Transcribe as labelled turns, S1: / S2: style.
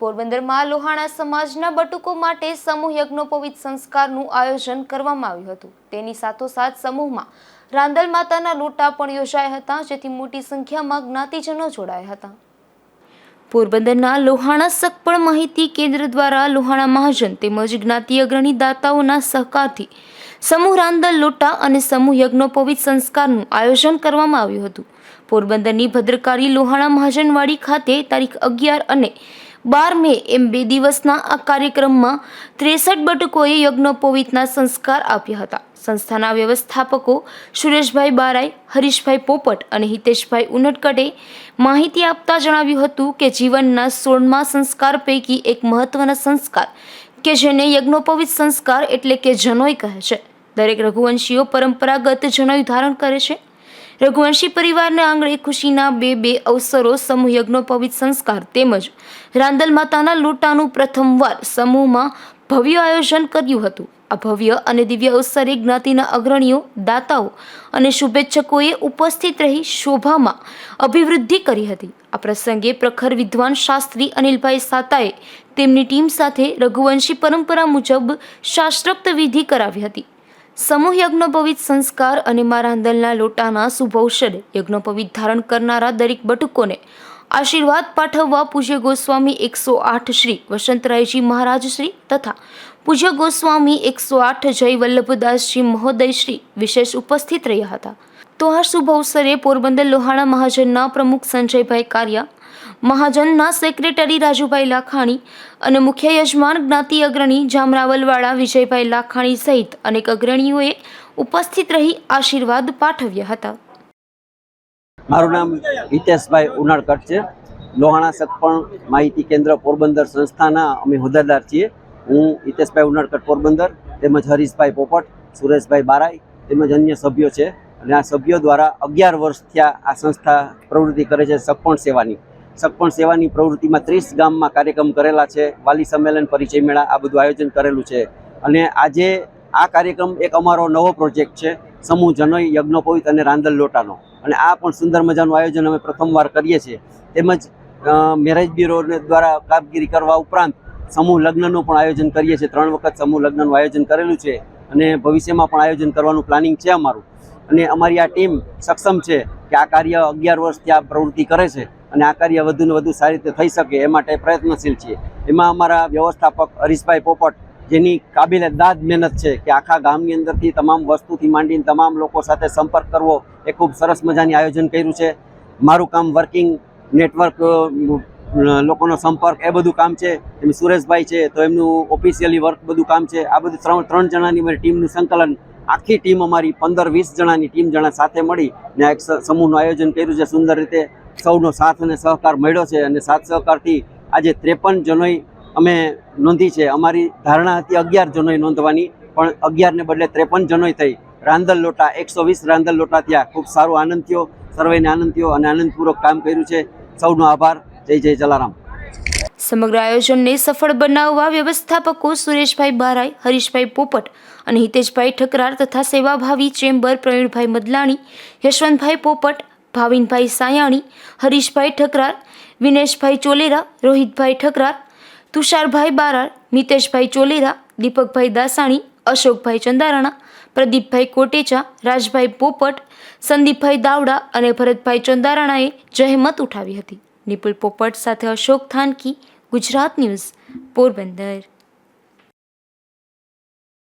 S1: પોરબંદરમાં લોહાણા સમાજના બટુકો માટે સમૂહ યજ્ઞોપવિત સંસ્કારનું આયોજન કરવામાં આવ્યું હતું. તેની સાથોસાથ સમૂહમાં રાંદલ માતાના લોટા પણ યોજાયા હતા, જેથી મોટી સંખ્યામાં જ્ઞાતિજનો જોડાયા હતા. પોરબંદરના લોહાણા સગપણ માહિતી કેન્દ્ર દ્વારા લોહાણા મહાજન તેમજ જ્ઞાતિ અગ્રણી દાતાઓના સહકારથી સમૂહ રાંદલ લોટા અને સમૂહ યજ્ઞોપવિત સંસ્કારનું આયોજન કરવામાં આવ્યું હતું. પોરબંદરની ભદ્રકારી લોહાણા મહાજનવાડી ખાતે તારીખ અગિયાર અને બાર મે એમ બે દિવસના આ કાર્યક્રમમાં ત્રેસઠ બટકોએ યજ્ઞોપવિતના સંસ્કાર આપ્યા હતા. સંસ્થાના વ્યવસ્થાપકો સુરેશભાઈ બારાઈ, હરીશભાઈ પોપટ અને હિતેશભાઈ ઉનટકટે માહિતી આપતા જણાવ્યું હતું કે જીવનના સોળમા સંસ્કાર પૈકી એક મહત્વના સંસ્કાર કે જેને યજ્ઞોપવિત સંસ્કાર એટલે કે જનોઈ કહે છે. દરેક રઘુવંશીઓ પરંપરાગત જનોઈ ધારણ કરે છે. રઘુવંશી પરિવારના આંગણે ખુશીના બે બે અવસરો સમૂહ યજ્ઞોપવિત સંસ્કાર તેમજ રાંદલ માતાના લોટાનું પ્રથમવાર સમૂહમાં ભવ્ય આયોજન કર્યું હતું. આ ભવ્ય અને દિવ્ય અવસરે જ્ઞાતિના અગ્રણીઓ, દાતાઓ અને શુભેચ્છકોએ ઉપસ્થિત રહી શોભામાં અભિવૃદ્ધિ કરી હતી. આ પ્રસંગે પ્રખર વિદ્વાન શાસ્ત્રી અનિલભાઈ સાતાએ તેમની ટીમ સાથે રઘુવંશી પરંપરા મુજબ શાસ્ત્રોક્ત વિધિ કરાવી હતી. સમૂહ યજ્ઞોપવિત સંસ્કાર અને મારા આંદલના લોટાના શુભ અવસરે યજ્ઞોપવિત ધારણ કરનારા દરેક બટુકોને આશીર્વાદ પાઠવવા પૂજ્ય ગોસ્વામી એકસો આઠ શ્રી વસંતરાયજી મહારાજ શ્રી તથા પૂજ્ય ગોસ્વામી એકસો આઠ જય વલ્લભદાસજી મહોદય શ્રી વિશેષ ઉપસ્થિત રહ્યા હતા. તો આ શુભ અવસરે પોરબંદર લોહાણા મહાજનના પ્રમુખ સંજયભાઈ કારિયા મહાજનના સેક્રેટરી રાજુભાઈ લાખાણી અને મુખ્ય યજમાન જ્ઞાતિ અગ્રણી જામરાવલવાળા વિજયભાઈ લાખાણી સહિત અનેક અગ્રણીઓએ ઉપસ્થિત રહી આશીર્વાદ પાઠવ્યા હતા.
S2: મારું નામ હિતેશભાઈ ઉનાળકટ છે. લોહાણા સતપણ માહિતી કેન્દ્ર પોરબંદર સંસ્થાના અમે હોદ્દેદાર છીએ. હું હિતેશભાઈ ઉનાળકટ પોરબંદર, તેમજ હરીશભાઈ પોપટ, સુરેશભાઈ બારાઈ, તેમજ અન્ય સભ્યો છે. અને આ સભ્યો દ્વારા અગિયાર વર્ષ થયા આ સંસ્થા પ્રવૃત્તિ કરે છે સગપણ સેવાની. સગપણ સેવાની પ્રવૃત્તિમાં ત્રીસ ગામમાં કાર્યક્રમ કરેલા છે. વાલી સંમેલન, પરિચય મેળા આ બધું આયોજન કરેલું છે. અને આજે આ કાર્યક્રમ એક અમારો નવો પ્રોજેક્ટ છે. સમૂહ જનોઈ, યજ્ઞોપવિત અને રાંદલ લોટાનો. અને આ પણ સુંદર મજાનું આયોજન અમે પ્રથમવાર કરીએ છીએ. તેમજ મેરેજ બ્યુરો દ્વારા કામગીરી કરવા ઉપરાંત સમૂહ લગ્નનું પણ આયોજન કરીએ છીએ. ત્રણ વખત સમૂહ લગ્નનું આયોજન કરેલું છે અને ભવિષ્યમાં પણ આયોજન કરવાનું પ્લાનિંગ છે અમારું. અને અમારી આ ટીમ સક્ષમ છે કે આ કાર્ય અગિયાર વર્ષથી આ પ્રવૃત્તિ કરે છે. અને આ કાર્ય વધુને વધુ સારી રીતે થઈ શકે એ માટે પ્રયત્નશીલ છીએ. એમાં અમારા વ્યવસ્થાપક હરીશભાઈ પોપટ, જેની કાબિલે દાદ મહેનત છે કે આખા ગામની અંદરથી તમામ વસ્તુથી માંડીને તમામ લોકો સાથે સંપર્ક કરવો, એ ખૂબ સરસ મજાની આયોજન કર્યું છે. મારું કામ વર્કિંગ નેટવર્ક લોકોનો સંપર્ક, એ બધું કામ છે. એમ સુરેશભાઈ છે, તો એમનું ઓફિશિયલી વર્ક બધું કામ છે. આ બધું ત્રણ ત્રણ જણાની મારી ટીમનું સંકલન, આખી ટીમ અમારી પંદર, વીસ જણાની ટીમ જણા સાથે મળી ને એક સમૂહનું આયોજન કર્યું છે સુંદર રીતે. સૌનો સાથ અને સહકાર મળ્યો છે અને સાથ સહકારથી આજે ત્રેપન જનોઈ અમે નોંધી છે. અમારી ધારણા હતી અગિયાર જનોઈ નોંધવાની, પણ અગિયારને બદલે ત્રેપન જનોઈ થઈ. રાંદલ લોટા, એકસો વીસ રાંદલ લોટા થયા. ખૂબ સારો આનંદ થયો. સર્વેને આનંદ થયો અને આનંદપૂર્વક કામ કર્યું છે. સૌનો આભાર. જય જય જલારામ.
S1: સમગ્ર આયોજનને સફળ બનાવવા વ્યવસ્થાપકો સુરેશભાઈ બારાઈ, હરીશભાઈ પોપટ અને હિતેશભાઈ ઠકરાર તથા સેવાભાવી ચેમ્બર પ્રવીણભાઈ મદલાણી, યશવંતભાઈ પોપટ ભાવિનભાઈ સાયાણી, હરીશભાઈ ઠકરાર, વિનેશભાઈ ચોલેરા, રોહિતભાઈ ઠકરાર, તુષારભાઈ બારાર મિતેશભાઈ ચોલેરા, દીપકભાઈ દાસાણી, અશોકભાઈ ચંદારાણા, પ્રદીપભાઈ કોટેચા, રાજભાઈ પોપટ, સંદીપભાઈ દાવડા અને ભરતભાઈ ચંદારાણાએ જહેમત ઉઠાવી હતી. નિપુલ પોપટ સાથે અશોક થાનકી, ગુજરાત ન્યૂઝ, પોરબંદર.